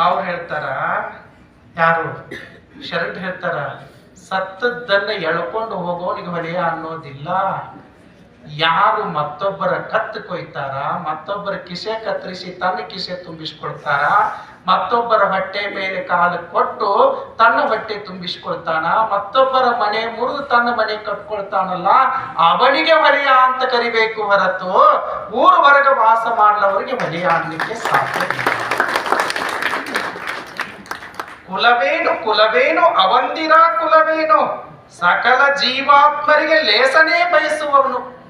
ಅವ್ರು ಹೇಳ್ತಾರ, ಯಾರು ಶರಣ್ ಹೇಳ್ತಾರ, ಸತ್ತದ್ದನ್ನ ಎಳ್ಕೊಂಡು ಹೋಗೋನಿಗೆ ಹೊಲೆಯ ಅನ್ನೋದಿಲ್ಲ ಯಾರು ಮತ್ತೊಬ್ಬರ ಕತ್ತು ಕೊಯ್ತಾರ, ಮತ್ತೊಬ್ಬರ ಕಿಸೆ ಕತ್ತರಿಸಿ ತನ್ನ ಕಿಸೆ ತುಂಬಿಸ್ಕೊಳ್ತಾರ, ಮತ್ತೊಬ್ಬರ ಹೊಟ್ಟೆ ಮೇಲೆ ಕಾಲು ಕೊಟ್ಟು ತನ್ನ ಹೊಟ್ಟೆ ತುಂಬಿಸ್ಕೊಳ್ತಾನ, ಮತ್ತೊಬ್ಬರ ಮನೆ ಮುರಿದು ತನ್ನ ಮನೆ ಕಟ್ಕೊಳ್ತಾನಲ್ಲ, ಅವನಿಗೆ ಹೊಲೆಯ ಅಂತ ಕರಿಬೇಕು ಹೊರತು ಊರು ಹೊರಗೆ ವಾಸ ಮಾಡಲವರಿಗೆ ಹೊಲೆಯ ಅನ್ನಲಿಕ್ಕೆ ಸಾಧ್ಯ. ಕುಲವೇನು ಕುಲವೇನು ಅವಂದಿರ ಕುಲವೇನು ಸಕಲ ಜೀವಾತ್ಮರಿಗೆ ಲೇಸನೇ ಬಯಸುವವನು.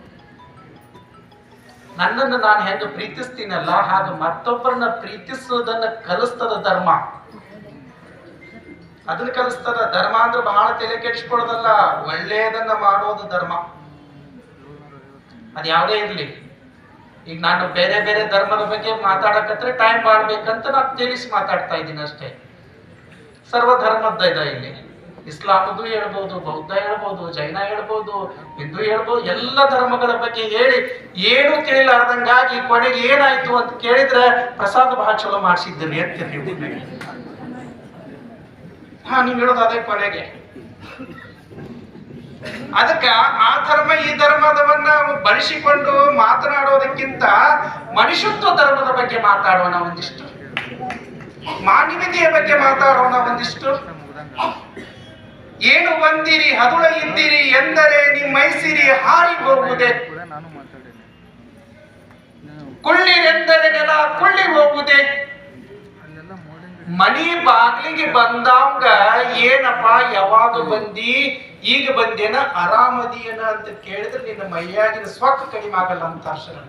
ನನ್ನನ್ನು ನಾನು ಹೆಂಗ ಪ್ರೀತಿಸ್ತೀನಲ್ಲ, ಹಾಗೆ ಮತ್ತೊಬ್ಬರನ್ನ ಪ್ರೀತಿಸುವುದನ್ನ ಕಲಿಸ್ತದ ಧರ್ಮ. ಅದನ್ನ ಕಲಿಸ್ತದ ಧರ್ಮ ಅಂದ್ರೆ ಬಹಳ ತಲೆ ಕೆಡಿಸ್ಕೊಳ್ಳೋದಲ್ಲ, ಒಳ್ಳೆಯದನ್ನ ಮಾಡೋದು ಧರ್ಮ. ಅದ್ ಯಾವುದೇ ಇರ್ಲಿ. ಈಗ ನಾನು ಬೇರೆ ಬೇರೆ ಧರ್ಮದ ಬಗ್ಗೆ ಮಾತಾಡಕತ್ರೆ ಟೈಮ್ ಮಾಡ್ಬೇಕಂತ ನಾನು ತಿಳಿಸಿ ಮಾತಾಡ್ತಾ ಇದ್ದೀನಿ ಅಷ್ಟೇ. ಸರ್ವ ಧರ್ಮದ ಇದೆ ಇಲ್ಲಿ. ಇಸ್ಲಾಮದ್ದು ಹೇಳ್ಬೋದು, ಬೌದ್ಧ ಹೇಳ್ಬೋದು, ಜೈನ ಹೇಳ್ಬೋದು, ಹಿಂದೂ ಹೇಳ್ಬೋದು, ಎಲ್ಲ ಧರ್ಮಗಳ ಬಗ್ಗೆ ಹೇಳಿ ಏನು ತಿಳಿಲಾರ್ದಂಗಾಗಿ ಕೊನೆಗೆ ಏನಾಯ್ತು ಅಂತ ಕೇಳಿದ್ರೆ ಪ್ರಸಾದ ಬಹಳ ಚಲೋ ಮಾಡಿಸಿದ್ದೀರಿ ಅಂತ ನೀವು ಹಾ, ನೀವು ಹೇಳೋದು ಅದೇ ಕೊನೆಗೆ. ಅದಕ್ಕ ಆ ಧರ್ಮ, ಈ ಧರ್ಮದವನ್ನ ಬಳಸಿಕೊಂಡು ಮಾತನಾಡೋದಕ್ಕಿಂತ ಮನುಷ್ಯತ್ವ ಧರ್ಮದ ಬಗ್ಗೆ ಮಾತಾಡೋಣ ಒಂದಿಷ್ಟು. ಮಾನವೀಯತೆಯ ಬಗ್ಗೆ ಮಾತಾಡೋಣ ಒಂದಿಷ್ಟು. ಏನು ಬಂದಿರಿ, ಹದುಳ ಇದ್ದೀರಿ ಎಂದರೆ ನಿಮ್ಮೈಸಿರಿ ಹಾರಿ ಹೋಗುವುದೇ? ಕುಳ್ಳಿರೆಂದರೆ ನೆಲ ಕುಳ್ಳಿ ಹೋಗುವುದೇ? ಮನಿ ಬಾಗ್ಲಿಗೆ ಬಂದಾಗ ಏನಪ್ಪ, ಯಾವಾಗ ಬಂದಿ? ಈಗ ಬಂದೇನ ಆರಾಮದಿಯನ ಅಂತ ಕೇಳಿದ್ರೆ ನಿನ್ನ ಮೈಯಾಗಿನ ಸ್ವಕ್ಕ ಕಡಿಮೆ ಆಗಲ್ಲ ಅಂತ ಶರಣ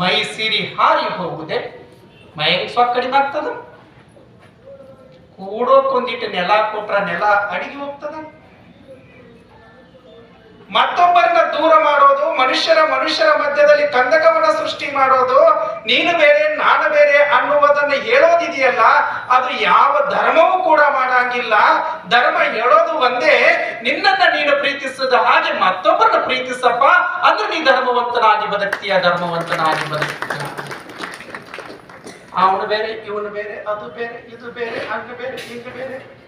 ಮೈಸಿರಿ ಹಾರಿ ಹೋಗುದೆ ಮೈಯಾಗಿನ ಸ್ವಲ್ಪ ಕಡಿಮೆ ಆಗ್ತದ? ಕೂಡೋಕೊಂದಿಟ್ಟು ನೆಲ ಕೊಟ್ರ ನೆಲ ಅಡಿಗೆ ಹೋಗ್ತದ? ಮತ್ತೊಬ್ಬರನ್ನ ದೂರ ಮಾಡೋದು, ಮನುಷ್ಯರ ಮನುಷ್ಯರ ಮಧ್ಯದಲ್ಲಿ ಕಂದಕವನ್ನ ಸೃಷ್ಟಿ ಮಾಡೋದು, ನೀನು ಬೇರೆ, ನಾನು ಬೇರೆ ಅನ್ನುವುದನ್ನ ಹೇಳೋದಿದೆಯಲ್ಲ, ಅದು ಯಾವ ಧರ್ಮವೂ ಕೂಡ ಮಾಡಂಗಿಲ್ಲ. ಧರ್ಮ ಹೇಳೋದು ಒಂದೇ, ನಿನ್ನನ್ನ ನೀನು ಪ್ರೀತಿಸದ ಹಾಗೆ ಮತ್ತೊಬ್ಬರನ್ನ ಪ್ರೀತಿಸಪ್ಪ, ಅಂದ್ರೆ ನೀ ಧರ್ಮವಂತನಾಗಿ ಬದುಕ್ತೀಯ ಧರ್ಮವಂತನಾಗಿ ಬದುಕ್ತೀಯ. ಅವನು ಬೇರೆ, ಇವನು ಬೇರೆ, ಅದು ಬೇರೆ, ಇದು ಬೇರೆ, ಹಂಗ ಬೇರೆ, ಹಿಂಗ ಬೇರೆ.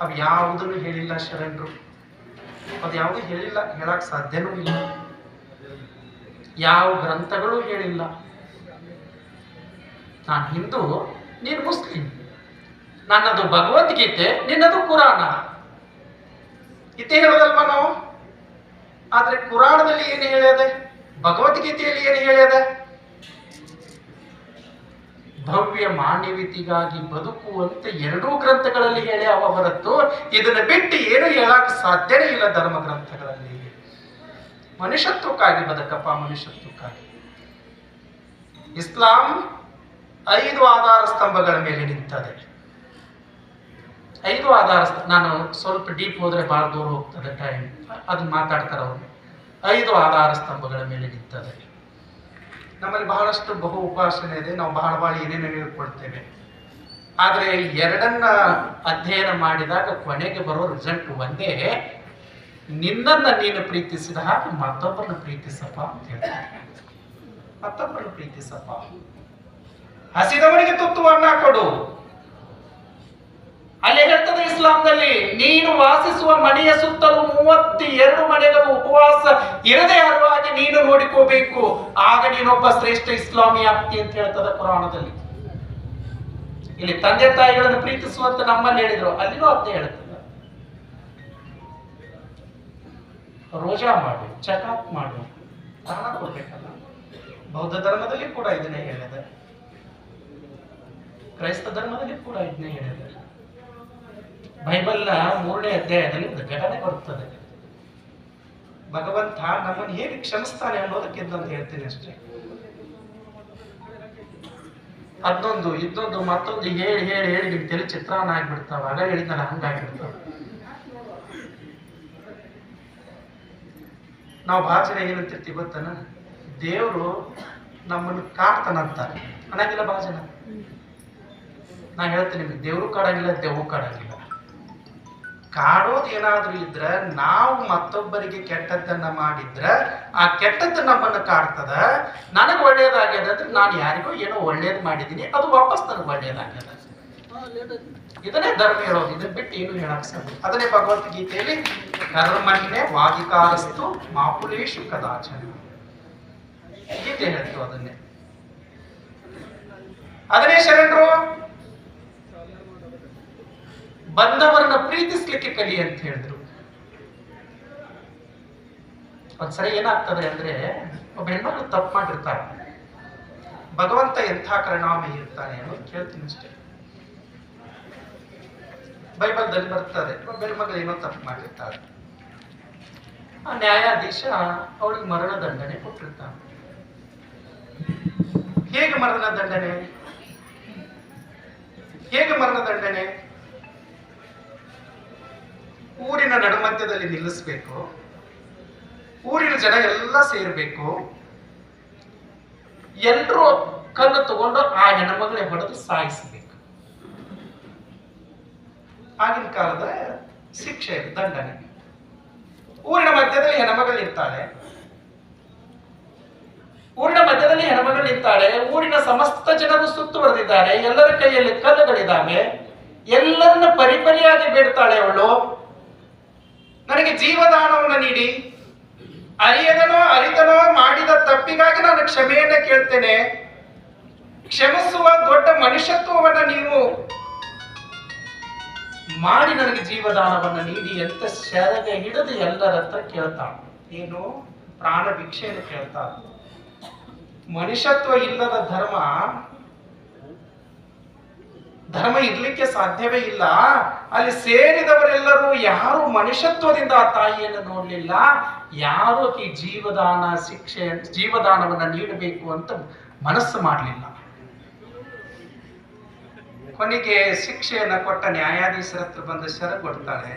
ಅವ್ ಯಾವುದನ್ನು ಹೇಳಿಲ್ಲ ಶರಣರು. ಅದು ಯಾವುದೂ ಹೇಳಿಲ್ಲ, ಹೇಳಕ್ ಸಾಧ್ಯನೂ ಇಲ್ಲ. ಯಾವ ಗ್ರಂಥಗಳು ಹೇಳಿಲ್ಲ. ನಾನು ಹಿಂದೂ, ನೀನು ಮುಸ್ಲಿಂ. ನನ್ನದು ಭಗವದ್ಗೀತೆ, ನಿನ್ನದು ಕುರಾಣ ಇದೇ ಹೇಳೋದಲ್ವ ನಾವು? ಆದ್ರೆ ಕುರಾಣದಲ್ಲಿ ಏನು ಹೇಳಿದೆ ಭಗವದ್ಗೀತೆಯಲ್ಲಿ ಏನು ಹೇಳಿದೆ ಭವ್ಯ ಮಾನವೀಯತೆಗಾಗಿ ಬದುಕುವಂತೆ ಎರಡೂ ಗ್ರಂಥಗಳಲ್ಲಿ ಹೇಳ್ಯಾವ ಹೊರತು ಇದನ್ನ ಬಿಟ್ಟು ಏನು ಹೇಳಕ್ಕೆ ಸಾಧ್ಯನೇ ಇಲ್ಲ ಧರ್ಮ ಗ್ರಂಥಗಳಲ್ಲಿ. ಮನುಷ್ಯತ್ವಕ್ಕಾಗಿ ಬದುಕಪ್ಪ, ಮನುಷ್ಯತ್ವಕ್ಕಾಗಿ. ಇಸ್ಲಾಂ ಐದು ಆಧಾರ ಸ್ತಂಭಗಳ ಮೇಲೆ ನಿಂತದೆ. ಐದು ಆಧಾರ ನಾನು ಸ್ವಲ್ಪ ಡೀಪ್ ಹೋದ್ರೆ ಬಹಳ ದೂರ ಹೋಗ್ತದೆ ಟೈಮ್ ಅದನ್ನ ಮಾತಾಡ್ತಾರೆ ಅವರು. ಐದು ಆಧಾರ ಸ್ತಂಭಗಳ ಮೇಲೆ ನಿಂತದೆ. ನಮ್ಮಲ್ಲಿ ಬಹಳಷ್ಟು ಬಹು ಉಪಾಸನೆ ಇದೆ. ನಾವು ಬಹಳ ಬಹಳ ಏನೇನು ಹೇಳ್ಕೊಡ್ತೇವೆ. ಆದರೆ ಎರಡನ್ನ ಅಧ್ಯಯನ ಮಾಡಿದಾಗ ಕೊನೆಗೆ ಬರೋ ರಿಸಲ್ಟ್ ಒಂದೇ. ನಿನ್ನನ್ನ ನೀನು ಪ್ರೀತಿಸಿದ ಹಾಗೆ ಮತ್ತೊಬ್ಬರನ್ನ ಪ್ರೀತಿಸಪ್ಪ ಅಂತ ಹೇಳ್ತಾರೆ. ಮತ್ತೊಬ್ಬರನ್ನ ಪ್ರೀತಿಸಪ್ಪ. ಹಸಿದವನಿಗೆ ತುತ್ತು ಅನ್ನ ಕೊಡು. ಅಲ್ಲಿ ಹೇಳ್ತದೆ ಇಸ್ಲಾಂನಲ್ಲಿ, ನೀನು ವಾಸಿಸುವ ಮನೆಯ ಸುತ್ತಲೂ ಮೂವತ್ತು ಎರಡು ಮನೆಗಳು ಉಪವಾಸ ಇರದೇ ಹರವಾಗಿ ನೀನು ನೋಡಿಕೋಬೇಕು. ಆಗ ನೀನೊಬ್ಬ ಶ್ರೇಷ್ಠ ಇಸ್ಲಾಮಿ ಆಗ್ತಿ ಅಂತ ಹೇಳ್ತದೆ ಪುರಾಣದಲ್ಲಿ ಇಲ್ಲಿ ತಂದೆ ತಾಯಿಗಳನ್ನು ಪ್ರೀತಿಸುವಂತ ನಮ್ಮಲ್ಲಿ ಹೇಳಿದ್ರು, ಅಲ್ಲಿನೂ ಅಂತ ಹೇಳ್ತದೆ. ರೋಜಾ ಮಾಡು ಚಕಪ್ ಮಾಡು, ದಾನ ಕೊಡ್ಬೇಕಲ್ಲ. ಬೌದ್ಧ ಧರ್ಮದಲ್ಲಿ ಕೂಡ ಇದನ್ನೇ ಹೇಳಿದೆ. ಕ್ರೈಸ್ತ ಧರ್ಮದಲ್ಲಿ ಕೂಡ ಇದನ್ನೇ ಹೇಳಿದೆ. ಬೈಬಲ್ನ ಮೂರನೇ ಅಧ್ಯಾಯದಲ್ಲಿ ಒಂದು ಘಟನೆ ಬರುತ್ತದೆ. ಭಗವಂತ ನಮ್ಮನ್ನು ಹೇಗೆ ಕ್ಷಮಿಸ್ತಾನೆ ಅನ್ನೋದಕ್ಕೆ ಅಂತ ಹೇಳ್ತೀನಿ ಅಷ್ಟೇ. ಅದೊಂದು, ಇದೊಂದು ಮತ್ತೊಂದು ಹೇಳಿ ಹೇಳಿ ಹೇಳಿ ನಿಮ್ ತಲೆ ಚಿತ್ರಾನ್ನ ಆಗ್ಬಿಡ್ತಾವ. ಆಗ ಹೇಳಿದ್ನಲ್ಲ ಹಂಗಾಗಿರ್ತಾವ ನಾವು ಜನ ಏನಂತಿರ್ತೀವಿ ಗೊತ್ತನ? ದೇವರು ನಮ್ಮನ್ನು ಕಾಡ್ತಾನಂತ ಅನ್ನಂಗಿಲ್ಲ ಭಾಷಣ. ನಾ ಹೇಳ್ತೀನಿ ನಿಮ್ಗೆ, ದೇವರು ಕಾಡಂಗಿಲ್ಲ ದೇವು ಕಾಡಂಗಿಲ್ಲ. ಕಾಡೋದು ಏನಾದ್ರೂ ಇದ್ರೆ ನಾವು ಮತ್ತೊಬ್ಬರಿಗೆ ಕೆಟ್ಟದ್ದನ್ನ ಮಾಡಿದ್ರೆ ಆ ಕೆಟ್ಟದ್ದು ನಮ್ಮನ್ನು ಕಾಡ್ತದ? ನನಗೆ ಒಳ್ಳೇದಾಗ್ಯದ ಅಂದ್ರೆ ನಾನು ಯಾರಿಗೋ ಏನೋ ಒಳ್ಳೇದು ಮಾಡಿದ್ದೀನಿ ಅದು ವಾಪಸ್ ನನಗೆ ಒಳ್ಳೇದಾಗ್ಯದ. ಇದನ್ನೇ ಧರ್ಮ ಹೇಳೋದು ಇದನ್ನ ಬಿಟ್ಟು ಏನು ಹೇಳಕ್ ಸಾಧ್ಯ ಅದನ್ನೇ ಭಗವದ್ಗೀತೆಯಲ್ಲಿ ಕರ್ಮಣ್ಣೆ ವಾದಿಕಾರಸ್ತು ಮಾಪುಲೇಶು ಕದಾಚನ ಗೀತೆ ಹೇಳ್ತು ಅದನ್ನೇ. ಅದನ್ನೇ ಶರಣರು ಬಂದವರನ್ನ ಪ್ರೀತಿಸ್ಲಿಕ್ಕೆ ಕಲಿ ಅಂತ ಹೇಳಿದ್ರು. ಒಂದ್ಸರಿ ಏನಾಗ್ತದೆ ಅಂದ್ರೆ, ಒಬ್ಬ ಹೆಣ್ಮಕ್ಳು ತಪ್ಪು ಮಾಡಿರ್ತಾರೆ. ಭಗವಂತ ಎಂಥ ಕರುಣಾಮಯಿ ಇರ್ತಾನೆ ಅನ್ನೋದು ಕೇಳ್ತೀನಿ ಅಷ್ಟೇ. ಬೈಬಲ್ದಲ್ಲಿ ಬರ್ತದೆ, ಒಬ್ಬ ಹೆಣ್ಮಗಳು ಏನೋ ತಪ್ಪು ಮಾಡಿರ್ತಾರೆ ಆ ನ್ಯಾಯಾಧೀಶ ಅವಳಿಗೆ ಮರಣ ದಂಡನೆ ಕೊಟ್ಟಿರ್ತಾನೆ. ಹೇಗೆ ಮರಣ ದಂಡನೆ? ಹೇಗೆ ಮರಣ ದಂಡನೆ? ಊರಿನ ನಡುಮಧ್ಯದಲ್ಲಿ ನಿಲ್ಲಿಸ್ಬೇಕು. ಊರಿನ ಜನ ಎಲ್ಲ ಸೇರಬೇಕು. ಎಲ್ರೂ ಕಲ್ಲು ತಗೊಂಡು ಆ ಹೆಣ್ಮಗಳೇ ಹೊಡೆದು ಸಾಯಿಸಬೇಕು. ಆಗಿನ ಕಾಲದ ಶಿಕ್ಷೆ, ದಂಡನೆ. ಊರಿನ ಮಧ್ಯದಲ್ಲಿ ಹೆಣ್ಮಗಳು ಇರ್ತಾಳೆ ಊರಿನ ಮಧ್ಯದಲ್ಲಿ ಹೆಣ್ಮಗಳು ಇರ್ತಾಳೆ ಊರಿನ ಸಮಸ್ತ ಜನರು ಸುತ್ತುವರೆದಿದ್ದಾರೆ ಎಲ್ಲರ ಕೈಯಲ್ಲಿ ಕಲ್ಲುಗಳಿದ್ದಾವೆ. ಎಲ್ಲರನ್ನ ಪರಿಪರಿಯಾಗಿ ಬೇಡ್ತಾಳೆ ಅವಳು. ನನಗೆ ಜೀವದಾನವನ್ನು ನೀಡಿ. ಅರಿಯದನೋ ಅರಿತನೋ ಮಾಡಿದ ತಪ್ಪಿಗಾಗಿ ನಾನು ಕ್ಷಮೆಯನ್ನ ಕೇಳ್ತೇನೆ. ಕ್ಷಮಿಸುವ ದೊಡ್ಡ ಮನುಷ್ಯತ್ವವನ್ನ ನೀವು ಮಾಡಿ ನನಗೆ ಜೀವದಾನವನ್ನು ನೀಡಿ ಅಂತ ಶರಗ ಹಿಡಿದು ಎಲ್ಲರ ಹತ್ರ ಕೇಳ್ತಾ ಏನು? ಪ್ರಾಣ ಭಿಕ್ಷೆಯನ್ನು ಕೇಳ್ತಾ ಮನುಷ್ಯತ್ವ ಇಲ್ಲದ ಧರ್ಮ ಧರ್ಮ ಇರ್ಲಿಕ್ಕೆ ಸಾಧ್ಯವೇ ಇಲ್ಲ. ಅಲ್ಲಿ ಸೇರಿದವರೆಲ್ಲರೂ ಯಾರು ಮನುಷ್ಯತ್ವದಿಂದ ಆ ತಾಯಿಯನ್ನು ನೋಡ್ಲಿಲ್ಲ? ಯಾರು ಈ ಜೀವದಾನ ಶಿಕ್ಷೆ, ಜೀವದಾನವನ್ನ ನೀಡಬೇಕು ಅಂತ ಮನಸ್ಸು ಮಾಡಲಿಲ್ಲ. ಕೊನೆಗೆ ಶಿಕ್ಷೆಯನ್ನು ಕೊಟ್ಟ ನ್ಯಾಯಾಧೀಶರ ಹತ್ರ ಬಂದು ಶರಗೊಡ್ತಾಳೆ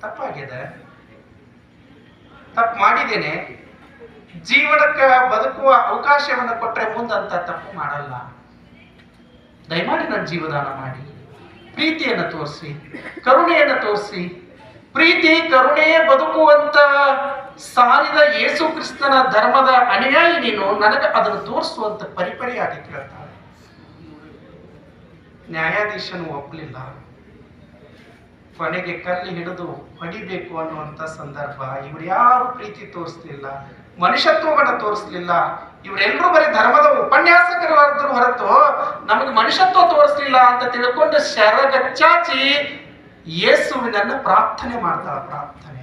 ತಪ್ಪಾಗಿದೆ. ತಪ್ಪು ಮಾಡಿದ್ದೇನೆ. ಜೀವನಕ್ಕೆ ಬದುಕುವ ಅವಕಾಶವನ್ನು ಕೊಟ್ಟರೆ ಮುಂದಂತ ತಪ್ಪು ಮಾಡಲ್ಲ. ದಯಮಾಡಿ ನನ್ನ ಜೀವದಾನ ಮಾಡಿ. ಪ್ರೀತಿಯನ್ನು ತೋರಿಸಿ, ಕರುಣೆಯನ್ನು ತೋರಿಸಿ, ಪ್ರೀತಿ, ಕರುಣೆ ಬದುಕುವಂತ ಸಾರಿದ ಯೇಸು ಕ್ರಿಸ್ತನ ಧರ್ಮದ ಅನುಯಾಯಿ ನೀನು, ನನಗೆ ಅದನ್ನು ತೋರಿಸುವಂತ ಪರಿಪರಿಯಾಗಿ ಕೇಳ್ತಾಳೆ ನ್ಯಾಯಾಧೀಶನು ಒಪ್ಪಲಿಲ್ಲ. ಕೊನೆಗೆ ಕಲ್ಲಿ ಹಿಡಿದು ಹೊಡಿಬೇಕು ಅನ್ನುವಂತ ಸಂದರ್ಭ, ಇವ್ರು ಯಾರು ಪ್ರೀತಿ ತೋರಿಸ್ಲಿಲ್ಲ. ಮನುಷ್ಯತ್ವವನ್ನು ತೋರಿಸ್ಲಿಲ್ಲ. ಇವರೆಲ್ಲರೂ ಬರೀ ಧರ್ಮದ ಉಪನ್ಯಾಸಕರಾದ್ರು ಹೊರತು ನಮಗೆ ಮನುಷ್ಯತ್ವ ತೋರಿಸ್ಲಿಲ್ಲ ಅಂತ ತಿಳ್ಕೊಂಡು ಶರಗಚ್ಚಾಚಿ ಯೇಸುವಿನನ್ನ ಪ್ರಾರ್ಥನೆ ಮಾಡ್ತಾಳ ಪ್ರಾರ್ಥನೆ.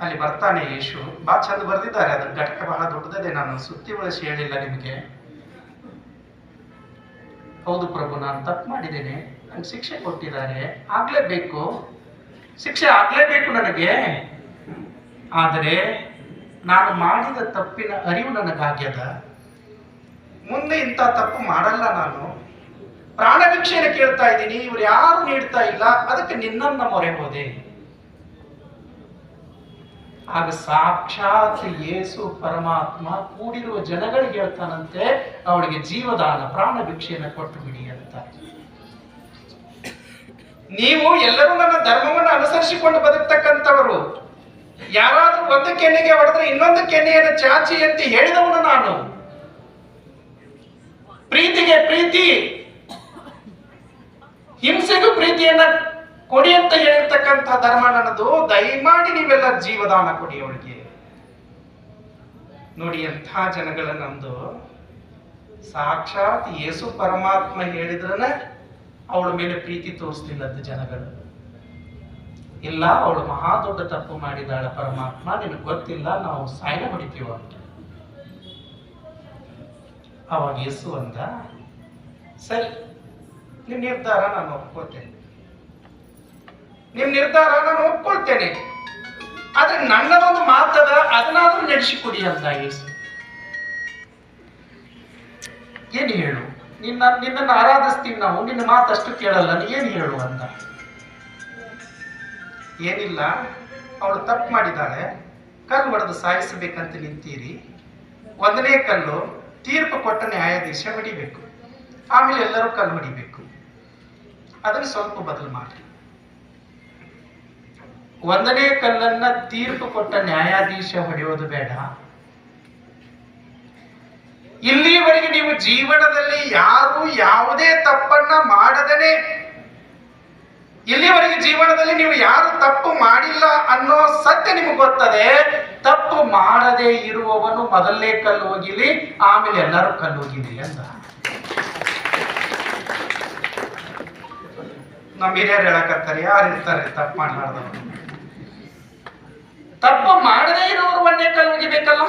ಅಲ್ಲಿ ಬರ್ತಾನೆ ಯೇಸು. ಬಾ, ಚಂದ ಬರ್ದಿದ್ದಾರೆ. ಅದ್ರ ಘಟಕ ಬಹಳ ದೊಡ್ಡದಿದೆ. ನಾನು ಸುತ್ತಿ ಬಳಸಿ ಹೇಳಿಲ್ಲ ನಿಮಗೆ. ಹೌದು ಪ್ರಭು, ನಾನು ತಪ್ಪು ಮಾಡಿದ್ದೇನೆ. ನಂಗೆ ಶಿಕ್ಷೆ ಕೊಟ್ಟಿದ್ದಾರೆ. ಆಗ್ಲೇಬೇಕು. ಶಿಕ್ಷೆ ಆಗ್ಲೇಬೇಕು ನನಗೆ. ಆದರೆ ನಾನು ಮಾಡಿದ ತಪ್ಪಿನ ಅರಿವು ನನಗಾಗ್ಯದ ಮುಂದೆ ಇಂಥ ತಪ್ಪು ಮಾಡಲ್ಲ ನಾನು. ಪ್ರಾಣ ಭಿಕ್ಷೆಯನ್ನು ಕೇಳ್ತಾ ಇದ್ದೀನಿ, ಇವ್ರು ಯಾರು ನೀಡ್ತಾ ಇಲ್ಲ, ಅದಕ್ಕೆ ನಿನ್ನನ್ನ ಮೊರೆ ಹೋದೆ. ಆಗ ಸಾಕ್ಷಾತ್ ಯೇಸು ಪರಮಾತ್ಮ ಕೂಡಿರುವ ಜನಗಳಿಗೆ ಹೇಳ್ತಾನಂತೆ, ಅವಳಿಗೆ ಜೀವದಾನ, ಪ್ರಾಣ ಭಿಕ್ಷೆಯನ್ನು ಕೊಟ್ಟು ಬಿಡಿ ಅಂತ. ನೀವು ಎಲ್ಲರೂ ನನ್ನ ಧರ್ಮವನ್ನು ಅನುಸರಿಸಿಕೊಂಡು ಬದುಕ್ತಕ್ಕಂಥವರು. ಯಾರಾದ್ರೂ ಒಂದು ಕೆನ್ನೆಗೆ ಹೊಡೆದ್ರೆ ಇನ್ನೊಂದು ಕೆನೆಯನ್ನು ಚಾಚಿ ಅಂತ ಹೇಳಿದವನು ನಾನು. ಪ್ರೀತಿಗೆ ಪ್ರೀತಿ. ಹಿಂಸೆಗೂ ಪ್ರೀತಿಯನ್ನ ಕೊಡಿ ಅಂತ ಹೇಳಿರ್ತಕ್ಕಂಥ ಧರ್ಮ ನನ್ನದು ದಯಮಾಡಿ ನೀವೆಲ್ಲ ಜೀವದಾನ ಕೊಡಿ ಅವಳಿಗೆ. ನೋಡಿ ಎಂಥ ಜನಗಳ ನಮ್ದು ಸಾಕ್ಷಾತ್ ಯೇಸು ಪರಮಾತ್ಮ ಹೇಳಿದ್ರನ ಅವಳ ಮೇಲೆ ಪ್ರೀತಿ ತೋರಿಸ್ಲಿಲ್ಲದ್ದು ಜನಗಳು. ಇಲ್ಲ, ಅವಳು ಮಹಾ ದೊಡ್ಡ ತಪ್ಪು ಮಾಡಿದಾಳೆ ಪರಮಾತ್ಮ, ನಿನಗೆ ಗೊತ್ತಿಲ್ಲ, ನಾವು ಸಾಯನ ಹೊಡಿತೀವ ಅಂತ. ಅವಾಗ ಯೇಸು ಅಂದ, ಸರಿ ನಿಮ್ ನಿರ್ಧಾರ ನಾನು ಒಪ್ಕೊಳ್ತೇನೆ. ನಿಮ್ ನಿರ್ಧಾರ ನಾನು ಒಪ್ಕೊಳ್ತೇನೆ. ಆದ್ರೆ ನನ್ನದೊಂದು ಮಾತದ ಅದನ್ನಾದ್ರೂ ನಡೆಸಿಕೊಡಿ ಅಂತ ಯೇಸು. ಏನು ಹೇಳು? ನಿನ್ನ, ನಿನ್ನನ್ನು ಆರಾಧಿಸ್ತೀವಿ ನಾವು, ನಿನ್ನ ಮಾತಷ್ಟು ಕೇಳಲ್ಲ ಏನು ಹೇಳು ಅಂದ ಏನಿಲ್ಲ, ಅವಳು ತಪ್ಪು ಮಾಡಿದ್ದಾಳೆ. ಕಲ್ಲು ಹೊಡೆದು ಸಾಯಿಸಬೇಕಂತ ನಿಂತೀರಿ. ಒಂದನೇ ಕಲ್ಲು ತೀರ್ಪು ಕೊಟ್ಟ ನ್ಯಾಯಾಧೀಶ ಹೊಡಿಬೇಕು. ಆಮೇಲೆ ಎಲ್ಲರೂ ಕಲ್ಲು ಹೊಡಿಬೇಕು. ಅದನ್ನ ಸ್ವಲ್ಪ ಬದಲು ಮಾಡಿ ಒಂದನೇ ಕಲ್ಲನ್ನ ತೀರ್ಪು ಕೊಟ್ಟ ನ್ಯಾಯಾಧೀಶ ಹೊಡೆಯೋದು ಬೇಡ. ಇಲ್ಲಿಯವರೆಗೆ ನೀವು ಜೀವನದಲ್ಲಿ ಯಾರು ಯಾವುದೇ ತಪ್ಪನ್ನ ಮಾಡದನೆ ಇಲ್ಲಿವರೆಗೆ ಜೀವನದಲ್ಲಿ ನೀವು ಯಾರು ತಪ್ಪು ಮಾಡಿಲ್ಲ ಅನ್ನೋ ಸತ್ಯ ನಿಮಗೆ ಗೊತ್ತದೆ. ತಪ್ಪು ಮಾಡದೇ ಇರುವವನು ಮೊದಲನೇ ಕಲ್ಲು ಹೋಗಿಲಿ ಆಮೇಲೆ ಎಲ್ಲರೂ ಕಲ್ಲು ಹೋಗಿಲಿ ಅಂತ. ನಮ್ಮ ಹಿರಿಯರು ಹೇಳಕತ್ತಾರೆ, ಯಾರು ಇರ್ತಾರೆ ತಪ್ಪು ಮಾಡಲಾರ್ದವರು? ತಪ್ಪು ಮಾಡದೇ ಇರೋರು ಒಂದೇ ಕಲ್ಲು ಹೋಗಿಬೇಕಲ್ಲ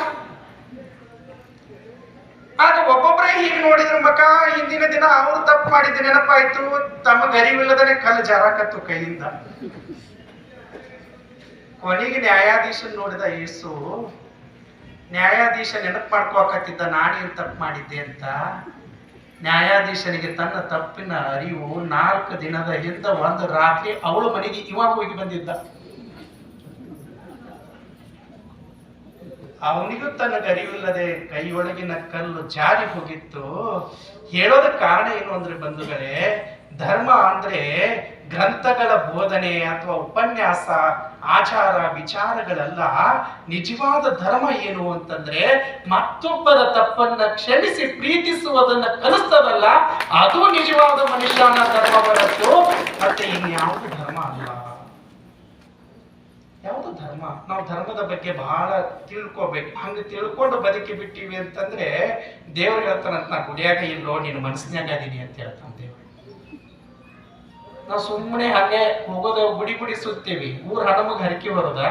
ಆಗ ಒಬ್ಬೊಬ್ಬರೇ ಹೀಗೆ ನೋಡಿದ್ರ ಮಕ ಹಿಂದಿನ ದಿನ ಅವ್ರು ತಪ್ಪು ಮಾಡಿದ್ ನೆನಪಾಯ್ತು. ತಮ್ಮ ಅರಿವಿಲ್ಲದನೆ ಕಲ್ಲು ಜಾರಾಕತ್ತು ಕೈಯಿಂದ. ಕೊನೆಗೆ ನ್ಯಾಯಾಧೀಶನ್ ನೋಡಿದ ಯೇಸು ನ್ಯಾಯಾಧೀಶ ನೆನಪು ಮಾಡ್ಕೋಕತ್ತಿದ್ದ ನಾನೇನು ತಪ್ಪು ಮಾಡಿದ್ದೆ ಅಂತ. ನ್ಯಾಯಾಧೀಶನಿಗೆ ತನ್ನ ತಪ್ಪಿನ ಅರಿವು ನಾಲ್ಕು ದಿನದ ಹಿಂದ ಒಂದು ರಾತ್ರಿ ಅವಳು ಮನೆಗೆ ಇವಾಗ ಹೋಗಿ ಬಂದಿದ್ದ. ಅವನಿಗೂ ತನ್ನ ಗರಿವಿಲ್ಲದೆ ಕೈಯೊಳಗಿನ ಕಲ್ಲು ಜಾರಿ ಹೋಗಿತ್ತು. ಹೇಳೋದಕ್ಕೆ ಕಾರಣ ಏನು ಅಂದ್ರೆ ಬಂಧುಗಳೇ, ಧರ್ಮ ಅಂದ್ರೆ ಗ್ರಂಥಗಳ ಬೋಧನೆ ಅಥವಾ ಉಪನ್ಯಾಸ, ಆಚಾರ, ವಿಚಾರಗಳೆಲ್ಲ. ನಿಜವಾದ ಧರ್ಮ ಏನು ಅಂತಂದ್ರೆ ಮತ್ತೊಬ್ಬರ ತಪ್ಪನ್ನ ಕ್ಷಮಿಸಿ ಪ್ರೀತಿಸುವುದನ್ನ ಕಲಿಸ್ತದಲ್ಲ, ಅದು ನಿಜವಾದ ಮನುಷ್ಯನ ಧರ್ಮ ಬರತ್ತು ಮತ್ತೆ ಇನ್ಯಾವುದು ಧರ್ಮ ಅಲ್ಲ ಯಾವುದು ಧರ್ಮ ನಾವು ಧರ್ಮದ ಬಗ್ಗೆ ಬಹಳ ತಿಳ್ಕೊಬೇಕು. ಹಂಗೆ ತಿಳ್ಕೊಂಡು ಬದುಕಿ ಬಿಟ್ಟಿವಿ ಅಂತಂದ್ರೆ ದೇವ್ರು ಹೇಳ್ತಾನಂತ ನಾ ಗುಡಿಯಾಗ ಇಲ್ಲೋ ನೀನು ಮನಸ್ಸಿನಾಗ ಅದೀನಿ ಅಂತ ಹೇಳ್ತಾನೆ ದೇವ್ರು. ನಾವು ಸುಮ್ಮನೆ ಹಾಗೆ ಹೋಗೋದ ಗುಡಿ ಗುಡಿ ಸುತ್ತೀವಿ. ಊರ್ ಹಣಮಗ್ ಹರಕೆ ಬರೋದ?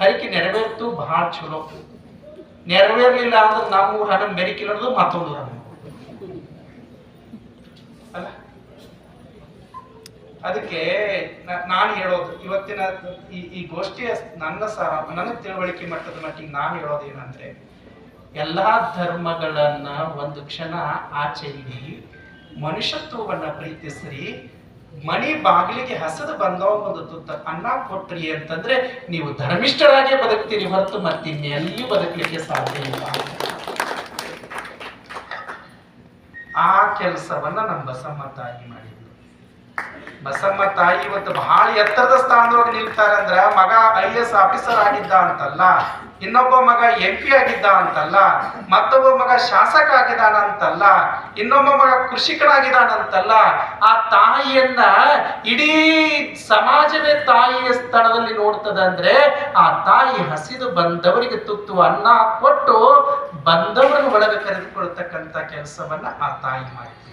ಹರಕೆ ನೆರವೇರ್ತು ಬಹಳ ಚಲೋ. ನೆರವೇರ್ಲಿಲ್ಲ ಅಂದ್ರೆ ನಮ್ಮ ಊರ್ ಹಣ ಮೆರಿಕಿಲ್ಲದು ಮತ್ತೊಂದು ಊರ್ ಹಣ ಅಲ್ಲ ಅದಕ್ಕೆ ನಾನು ಹೇಳೋದು, ಇವತ್ತಿನ ಈ ಈ ಗೋಷ್ಠಿಯ ನನ್ನ ಸಹ ನನ್ನ ತಿಳುವಳಿಕೆ ಮಟ್ಟದ ಮಟ್ಟಿಗೆ ನಾನು ಹೇಳೋದು ಏನಂದ್ರೆ ಎಲ್ಲಾ ಧರ್ಮಗಳನ್ನ ಒಂದು ಕ್ಷಣ ಆಚೆ ಇಡಿ ಮನುಷ್ಯತ್ವವನ್ನ ಪ್ರೀತಿಸ್ರಿ ಮನಿ ಬಾಗಿಲಿಗೆ ಹಸದು ಬಂದವ ಒಂದು ತುತ್ತ ಅನ್ನ ಕೊಟ್ರಿ ಅಂತಂದ್ರೆ ನೀವು ಧರ್ಮಿಷ್ಠರಾಗೆ ಬದುಕ್ತೀರಿ ಹೊರತು ಮತ್ತಿನ್ನೆಲ್ಲಿ ಬದುಕಲಿಕ್ಕೆ ಸಾಧ್ಯ ಇಲ್ಲ. ಆ ಕೆಲಸವನ್ನ ನಮ್ಮ ಬಸಮ್ಮ ತಾಯಿ ಮಾಡಿದ್ರು ಬಸಮ್ಮ ತಾಯಿ ಇವತ್ತು ಬಹಳ ಎತ್ತರದ ಸ್ಥಾನದೊಳಗೆ ನಿಲ್ತಾರಂದ್ರ ಮಗ ಐ ಎಸ್ ಆಫೀಸರ್ ಆಗಿದ್ದ ಅಂತಲ್ಲ, ಇನ್ನೊಬ್ಬ ಮಗ ಎಂ ಪಿ ಆಗಿದ್ದ ಅಂತಲ್ಲ, ಮತ್ತೊಬ್ಬ ಮಗ ಶಾಸಕ ಆಗಿದಾನ ಅಂತಲ್ಲ, ಇನ್ನೊಬ್ಬ ಮಗ ಕೃಷಿಕನಾಗಿದ್ದಾನಂತಲ್ಲ, ಆ ತಾಯಿಯನ್ನ ಇಡೀ ಸಮಾಜವೇ ತಾಯಿಯ ಸ್ಥಳದಲ್ಲಿ ನೋಡ್ತದ ಅಂದ್ರೆ ಆ ತಾಯಿ ಹಸಿದು ಬಂದವರಿಗೆ ತುತ್ತು ಅನ್ನ ಕೊಟ್ಟು ಬಂದವರನ್ನು ಒಳಗೆ ಕರೆದುಕೊಳ್ತಕ್ಕಂತ ಕೆಲಸವನ್ನ ಆ ತಾಯಿ ಮಾಡಿದ್ರು.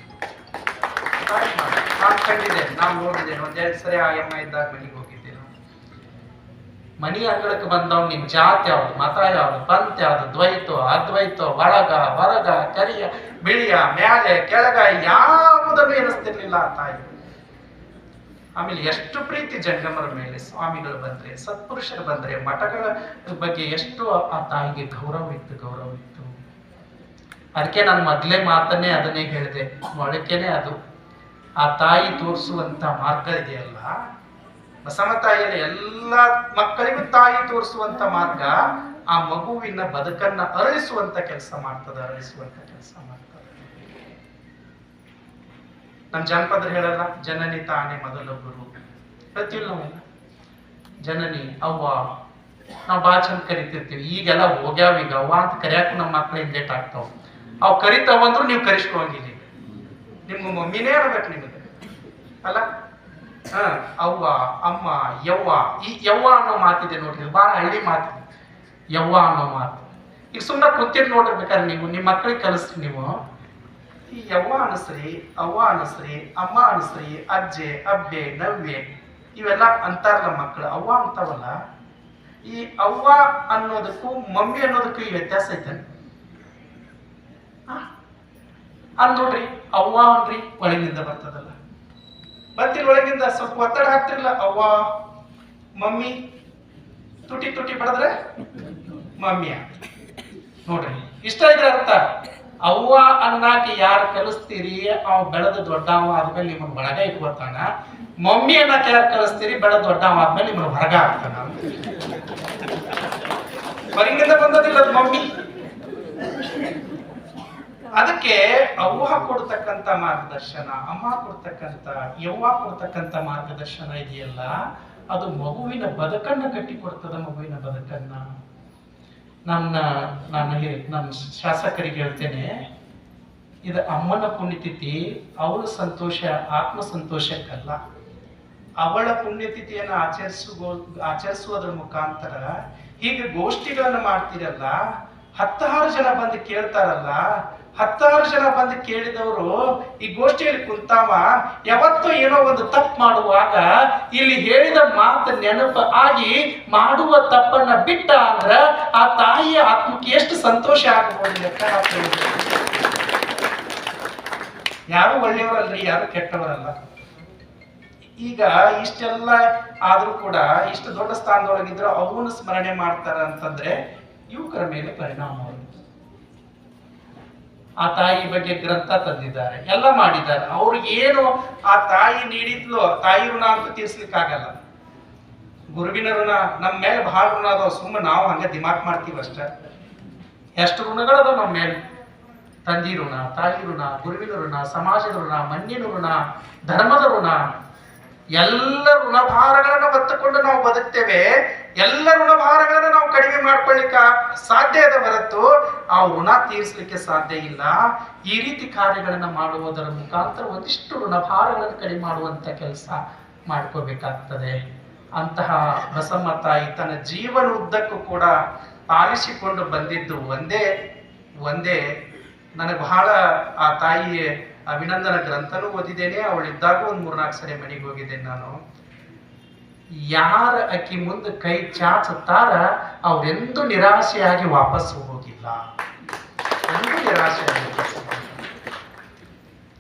ನಾನ್ ಕಂಡಿದ್ದೆ, ನಾನು ನೋಡಿದ್ದೇನೆ ಒಂದೆರಡು ಸರಿ ಆ ಎಮ್ಮ ಇದ್ದಾಗ ಮನೆಗೆ ಹೋಗಿದ್ದೆ ನಾನು. ಮನಿ ಅಂಗಳಕ್ಕೆ ಬಂದವ್ ನಿಮ್ಮ ಜಾತಿ ಯಾವ್ದು, ಮತ ಯಾವ್ದು, ಪಂಥ ಯಾವ್ದು, ದ್ವೈತೋ, ಅದ್ವೈತೋ, ಒಳಗ ಬರಗ ಕರಿಯ, ಬಿಳಿಯ, ಮ್ಯಾಲೆ, ಕೆಳಗ ಯಾವುದನ್ನು ಎನಿಸ್ತಿರ್ಲಿಲ್ಲ ತಾಯಿ. ಆಮೇಲೆ ಎಷ್ಟು ಪ್ರೀತಿ ಜಂಗಮರ ಮೇಲೆ ಸ್ವಾಮಿಗಳು ಬಂದ್ರೆ, ಸತ್ಪುರುಷರು ಬಂದ್ರೆ, ಮಠಗಳ ಬಗ್ಗೆ ಎಷ್ಟು ಆ ತಾಯಿಗೆ ಗೌರವ ಇತ್ತು ಗೌರವ ಇತ್ತು. ಅದಕ್ಕೆ ನಾನು ಮೊದಲೇ ಮಾತನ್ನೇ ಅದನ್ನೇ ಹೇಳಿದೆ, ಮೊಳಕೆನೆ ಅದು. ಆ ತಾಯಿ ತೋರಿಸುವಂತ ಮಾರ್ಗ ಇದೆಯಲ್ಲ? ಬಸವ ತಾಯಿಯಲ್ಲಿ ಎಲ್ಲ ಮಕ್ಕಳಿಗೂ ತಾಯಿ ತೋರಿಸುವಂತ ಮಾರ್ಗ ಆ ಮಗುವಿನ ಬದುಕನ್ನ ಅರಳಿಸುವಂತ ಕೆಲಸ ಮಾಡ್ತದೆ, ಅರಳಿಸುವಂತ ಕೆಲಸ ಮಾಡ್ತದೆ. ನಮ್ಮ ಜನಪದ ಹೇಳಲ್ಲ, ಜನನಿ ತಾನೇ ಮೊದಲ ಗುರು. ಪ್ರತಿಯೊಂದು ಜನನಿ, ಅವ್ವ, ನಾವು ಭಾಳ ಚಂದ ಕರಿತಿರ್ತೀವಿ, ಈಗೆಲ್ಲ ಹೋಗ್ಯಾವ ಈಗ ಅವ್ವ ಅಂತ ಕರಿಯಾಕು ನಮ್ಮ ಮಕ್ಳು ಹಿಂದೇಟ್ ಆಗ್ತಾವ. ಅವ್ ಕರಿತಾವಂದ್ರು ನೀವು ಕರಿಸ್ಕೊಂಗಿಲ್ಲ ನಿಮ್ಮ ಮಮ್ಮಿನೇ ಇರ್ಬೇಕು ನಿಮಗೆ. ಅಲ್ಲ? ಹ, ಅವ್ವ, ಅಮ್ಮ, ಯವ್ವ, ಈ ಯವ್ವ ಅನ್ನೋ ಮಾತಿದೆ ನೋಡ್ರಿ ಬಹಳ ಹಳ್ಳಿ ಮಾತಿದೆ ಯವ್ವ ಅನ್ನೋ ಮಾತು. ಈಗ ಸುಮ್ಮನೆ ಕುಂತಿದ್ ನೋಡಿರ್ಬೇಕಾದ್ರೆ ನೀವು, ನಿಮ್ಮ ಮಕ್ಕಳಿಗೆ ಕಲಿಸ್ರಿ ನೀವು. ಈ ಯವ್ವ ಅನಸ್ರಿ, ಅವ್ವ ಅನಸ್ರಿ, ಅಮ್ಮ ಅನಸ್ರಿ, ಅಜ್ಜೆ, ಅಬ್ಬೆ, ನವ್ವೆ, ಇವೆಲ್ಲ ಅಂತಾರಲ್ಲ ಮಕ್ಕಳು ಅವ್ವ ಅಂತಾವಲ್ಲ, ಈ ಅವ್ವ ಅನ್ನೋದಕ್ಕೂ ಮಮ್ಮಿ ಅನ್ನೋದಕ್ಕೂ ಈ ವ್ಯತ್ಯಾಸ ಐತೆ ಅಲ್ಲಿ ನೋಡ್ರಿ, ಅವ್ವ ಅನ್ರಿ ಒಳಗಿನಿಂದ ಬರ್ತದಲ್ಲ. ಬರ್ತಿಲ್ ಒಳಗಿಂದ ಸ್ವಲ್ಪ ಒತ್ತಡ ಹಾಕ್ತಿರ್ಲ, ಅವ್ವ, ಮಮ್ಮಿ, ತುಟಿ ತುಟಿ ಬಡದ್ರೆ ಮಮ್ಮಿ ಅಂತ ನೋಡ್ರಿ, ಇಷ್ಟ ಇದ್ರ ಅರ್ಥ. ಅವ್ವ ಅನ್ನಾಕಿ ಯಾರು ಕಲಿಸ್ತೀರಿ? ಅವ್ ಬೆಳೆದ ದೊಡ್ಡವ ಆದ್ಮೇಲೆ ನಿಮ್ಮ ಒಳಗ ಇಟ್ಕೋತಾನ. ಮಮ್ಮಿ ಅನ್ನಕ್ಕೆ ಯಾರು ಕಲಿಸ್ತೀರಿ? ಬೆಳೆದ ದೊಡ್ಡವ ಆದ್ಮೇಲೆ ನಿಮ್ಮನ್ನ ಹೊರಗ ಹಾಕ್ತಾನ. ಹೊರಗಿಂದ ಬಂದದಿಲ್ಲ ಮಮ್ಮಿ. ಅದಕ್ಕೆ ಅವ್ವ ಕೊಡ್ತಕ್ಕಂತ ಮಾರ್ಗದರ್ಶನ, ಅಮ್ಮ ಕೊಡ್ತಕ್ಕಂಥ, ಯವ್ವ ಕೊಡ್ತಕ್ಕಂಥ ಮಾರ್ಗದರ್ಶನ ಇದೆಯಲ್ಲ, ಅದು ಮಗುವಿನ ಬದುಕನ್ನ ಕಟ್ಟಿಕೊಡ್ತದ ಮಗುವಿನ ಬದುಕನ್ನ? ನನ್ನ, ನಾನು ನಮ್ಮ ಶಾಸಕರಿಗೆ ಹೇಳ್ತೇನೆ, ಇದು ಅಮ್ಮನ ಪುಣ್ಯತಿಥಿ ಅವಳ ಸಂತೋಷ ಆತ್ಮ ಸಂತೋಷಕ್ಕಲ್ಲ ಅವಳ ಪುಣ್ಯತಿಥಿಯನ್ನು ಆಚರಿಸುವ ಆಚರಿಸುವುದರ ಮುಖಾಂತರ ಹೀಗೆ ಗೋಷ್ಠಿಗಳನ್ನು ಮಾಡ್ತೀರಲ್ಲ, ಹತ್ತಾರು ಜನ ಬಂದು ಕೇಳ್ತಾರಲ್ಲ ಹತ್ತಾರು ಜನ ಬಂದು ಕೇಳಿದವರು, ಈ ಗೋಷ್ಠಿಯಲ್ಲಿ ಕುಂತಾವ, ಯಾವತ್ತೋ ಏನೋ ಒಂದು ತಪ್ಪು ಮಾಡುವಾಗ ಇಲ್ಲಿ ಹೇಳಿದ ಮಾತು ನೆನಪು ಆಗಿ ಮಾಡುವ ತಪ್ಪನ್ನ ಬಿಟ್ಟ ಅಂದ್ರ ಆ ತಾಯಿಯ ಆತ್ಮಕ್ಕೆ ಎಷ್ಟು ಸಂತೋಷ ಆಗಬಹುದು ಹಾಕ್ರಿ. ಯಾರು ಒಳ್ಳೆಯವರಲ್ರಿ, ಯಾರು ಕೆಟ್ಟವರಲ್ಲ ಈಗ ಇಷ್ಟೆಲ್ಲ ಆದ್ರೂ ಕೂಡ, ಇಷ್ಟು ದೊಡ್ಡ ಸ್ಥಾನದೊಳಗಿದ್ರು ಅವನು ಸ್ಮರಣೆ ಮಾಡ್ತಾರ ಅಂತಂದ್ರೆ ಯುವಕರ ಮೇಲೆ ಪರಿಣಾಮ. ಆ ತಾಯಿ ಬಗ್ಗೆ ಗ್ರಂಥ ತಂದಿದ್ದಾರೆ, ಎಲ್ಲ ಮಾಡಿದ್ದಾರೆ. ಅವ್ರಿಗೇನು ಆ ತಾಯಿ ನೀಡಿದ್ಲು, ತಾಯಿ ಋಣ ಅಂತ ತೀರ್ಸ್ಲಿಕ್ಕಾಗಲ್ಲ. ಗುರುವಿನ ಋಣ ನಮ್ಮ ಮೇಲೆ ಬಹಳ ಋಣ ಅದಾವ ಸುಮ್ಮನೆ ನಾವು ಹಂಗೆ ದಿಮಾಕ್ ಮಾಡ್ತೀವಿ ಅಷ್ಟೇ. ಎಷ್ಟು ಋಣಗಳದಾವ ನಮ್ಮ ಮೇಲೆ? ತಂದಿ ಋಣ, ತಾಯಿ ಋಣ, ಗುರುವಿನ ಋಣ, ಸಮಾಜದ ಋಣ, ಮಣ್ಣಿನ ಋಣ, ಧರ್ಮದ ಋಣ. ಎಲ್ಲ ಋಣಭಾರಗಳನ್ನು ಹೊತ್ತುಕೊಂಡು ನಾವು ಬದುಕ್ತೇವೆ, ಎಲ್ಲ ಋಣಭಾರಗಳನ್ನು ನಾವು ಕಡಿಮೆ ಸಾಧ್ಯ ಇದೆ ಹೊರತು ಆ ಋಣ ತೀರಿಸಲಿಕ್ಕೆ ಸಾಧ್ಯ ಇಲ್ಲ. ಈ ರೀತಿ ಕಾರ್ಯಗಳನ್ನು ಮಾಡುವುದರ ಮುಖಾಂತರ ಒಂದಿಷ್ಟು ಋಣಭಾರಗಳನ್ನು ಕಡಿಮೆ ಮಾಡುವಂತ ಕೆಲಸ ಮಾಡ್ಕೋಬೇಕಾಗ್ತದೆ. ಅಂತಹ ಬಸಮ್ಮ ತಾಯಿ ತನ್ನ ಜೀವನ ಉದ್ದಕ್ಕೂ ಕೂಡ ಪಾಲಿಸಿಕೊಂಡು ಬಂದಿದ್ದು ಒಂದೇ ಒಂದೇ. ನನಗೆ ಬಹಳ ಆ ತಾಯಿಯ ಅಭಿನಂದನ ಗ್ರಂಥನೂ ಓದಿದ್ದೇನೆ. ಅವಳಿದ್ದಾಗ ಒಂದು ಮೂರ್ನಾಲ್ಕು ಸರಿ ಮನೆಗೆ ಹೋಗಿದ್ದೇನೆ ನಾನು. ಯಾರ ಅಕ್ಕಿ ಮುಂದೆ ಕೈ ಚಾಚುತ್ತಾರ, ಅವರೆಂದೂ ನಿರಾಶೆಯಾಗಿ ವಾಪಸ್ ಹೋಗಿಲ್ಲ. ನಿರಾಶೆಯಾಗಿ.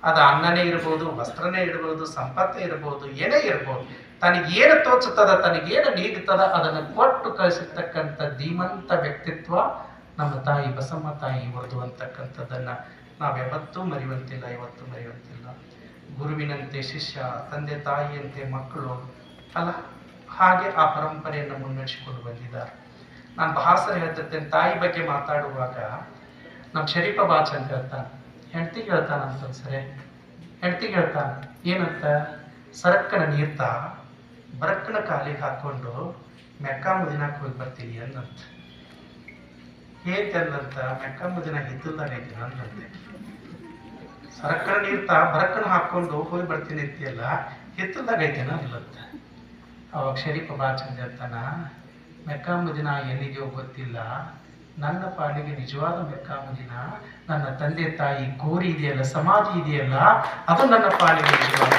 ಅದು ಅನ್ನನೇ ಇರ್ಬೋದು, ವಸ್ತ್ರನೇ ಇರ್ಬೋದು, ಸಂಪತ್ತೇ ಇರ್ಬೋದು, ಏನೇ ಇರ್ಬೋದು, ತನಗೇನು ತೋಚುತ್ತದ, ತನಗೇನು ನೀಡುತ್ತದ, ಅದನ್ನು ಕೊಟ್ಟು ಕಳಿಸಿರ್ತಕ್ಕಂಥ ಧೀಮಂತ ವ್ಯಕ್ತಿತ್ವ ನಮ್ಮ ತಾಯಿ ಬಸಮ್ಮ ತಾಯಿ ಇವರದು ಅಂತಕ್ಕಂಥದ್ದನ್ನ ಯಾವತ್ತೂ ಮರೆಯುವಂತಿಲ್ಲ ಇವತ್ತು ಮರೆಯುವಂತಿಲ್ಲ. ಗುರುವಿನಂತೆ ಶಿಷ್ಯ, ತಂದೆ ತಾಯಿಯಂತೆ ಮಕ್ಕಳು, ಅಲ್ಲ? ಹಾಗೆ ಆ ಪರಂಪರೆಯನ್ನು ಮುನ್ನಡೆಸಿಕೊಂಡು ಬಂದಿದ್ದಾರೆ. ನಾನು ಬಹಳ ಸರಿ ಹೇಳ್ತಿರ್ತೇನೆ, ತಾಯಿ ಬಗ್ಗೆ ಮಾತಾಡುವಾಗ ನಮ್ಮ ಶರೀಫ ಬಾಚ ಅಂತ ಹೇಳ್ತಾನೆ, ಹೆಂಡತಿ ಹೇಳ್ತಾನೆ ಅಂತ ಸರಿ ಹೆಂಡತಿ ಹೇಳ್ತಾನೆ, ಏನಂತ? ಸರಕ್ಕನ ನೀರ್ತ ಬರಕ್ಕನ ಕಾಲಿಗೆ ಹಾಕೊಂಡು ಮೆಕ್ಕ ಮುದಿನಾಕ್ ಹೋಗಿ ಬರ್ತೀನಿ ಅನ್ನಂತ. ಏನಂತ ಮೆಕ್ಕ ಮುದಿನ ಐತಿ ಅನ್ನಂತೆ. ಸರಕ್ಕನ ನೀರ್ತ ಬರಕ್ಕನ ಹಾಕೊಂಡು ಹೋಗಿ ಬರ್ತೀನಿ ಅಂತೀಯಲ್ಲ ಹಿತ್ತಲ್ದಾಗ ಐತೇನ ಅವಾಗ ಶರೀಫ ಬಾ ಚಂದ ಹೇಳ್ತಾನ ಮೆಕ್ಕಾಮುದಿನ ಎಲ್ಲಿದೆಯೋ ಗೊತ್ತಿಲ್ಲ ನನ್ನ ಪಾಡಿಗೆ ನಿಜವಾದ ಮೆಕ್ಕಾಮುದಿನ ನನ್ನ ತಂದೆ ತಾಯಿ ಗೋರಿ ಇದೆಯಲ್ಲ, ಸಮಾಧಿ ಇದೆಯಲ್ಲ, ಅದು ನನ್ನ ಪಾಡಿಗೆ ನಿಜವಾದ